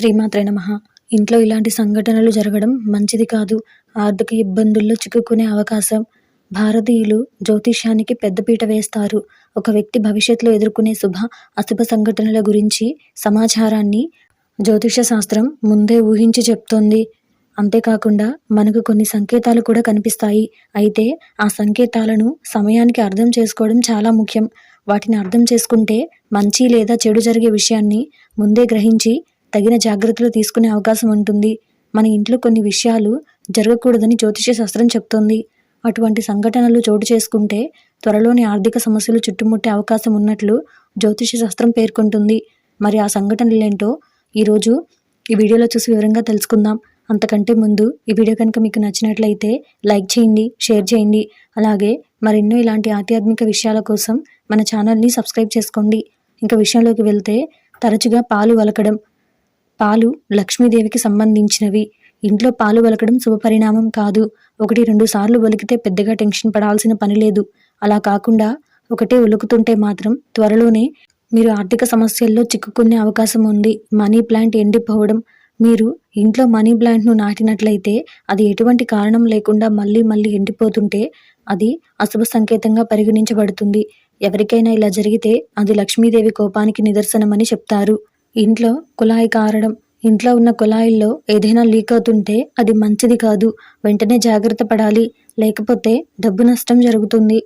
శ్రీమాత్రే నమ. ఇంట్లో ఇలాంటి సంఘటనలు జరగడం మంచిది కాదు. ఆర్థిక ఇబ్బందుల్లో చిక్కుకునే అవకాశం. భారతీయులు జ్యోతిష్యానికి పెద్దపీట వేస్తారు. ఒక వ్యక్తి భవిష్యత్తులో ఎదుర్కొనే శుభ అశుభ సంఘటనల గురించి సమాచారాన్ని జ్యోతిష శాస్త్రం ముందే ఊహించి చెప్తోంది. అంతేకాకుండా మనకు కొన్ని సంకేతాలు కూడా కనిపిస్తాయి. అయితే ఆ సంకేతాలను సమయానికి అర్థం చేసుకోవడం చాలా ముఖ్యం. వాటిని అర్థం చేసుకుంటే మంచి లేదా చెడు జరిగే విషయాన్ని ముందే గ్రహించి తగిన జాగ్రత్తలు తీసుకునే అవకాశం ఉంటుంది. మన ఇంట్లో కొన్ని విషయాలు జరగకూడదని జ్యోతిష శాస్త్రం చెప్తోంది. అటువంటి సంఘటనలు చోటు చేసుకుంటే త్వరలోని ఆర్థిక సమస్యలు చుట్టుముట్టే అవకాశం ఉన్నట్లు జ్యోతిష్య శాస్త్రం పేర్కొంటుంది. మరి ఆ సంఘటనలేంటో ఈరోజు ఈ వీడియోలో చూసి వివరంగా తెలుసుకుందాం. అంతకంటే ముందు ఈ వీడియో కనుక మీకు నచ్చినట్లయితే లైక్ చేయండి షేర్ చేయండి. అలాగే మరెన్నో ఇలాంటి ఆధ్యాత్మిక విషయాల కోసం మన ఛానల్ని సబ్స్క్రైబ్ చేసుకోండి. ఇంకా విషయంలోకి వెళ్తే తరచుగా పాలు వలకడం పాలు లక్ష్మీదేవికి సంబంధించినవి. ఇంట్లో పాలు వలకడం శుభపరిణామం కాదు. ఒకటి రెండు సార్లు వలికితే పెద్దగా టెన్షన్ పడాల్సిన పని లేదు. అలా కాకుండా ఒకటే ఉలుకుతుంటే మాత్రం త్వరలోనే మీరు ఆర్థిక సమస్యల్లో చిక్కుకునే అవకాశం ఉంది. మనీ ప్లాంట్ ఎండిపోవడం మీరు ఇంట్లో మనీ ప్లాంట్ను నాటినట్లయితే అది ఎటువంటి కారణం లేకుండా మళ్ళీ మళ్ళీ ఎండిపోతుంటే అది అశుభ సంకేతంగా పరిగణించబడుతుంది. ఎవరికైనా ఇలా జరిగితే అది లక్ష్మీదేవి కోపానికి నిదర్శనమని చెప్తారు. ఇంట్లో కుళాయి కారడం. ఇంట్లో ఉన్న కుళాయిల్లో ఏదైనా లీక్ అవుతుంటే అది మంచిది కాదు. వెంటనే జాగ్రత్త పడాలి. లేకపోతే డబ్బు నష్టం జరుగుతుంది.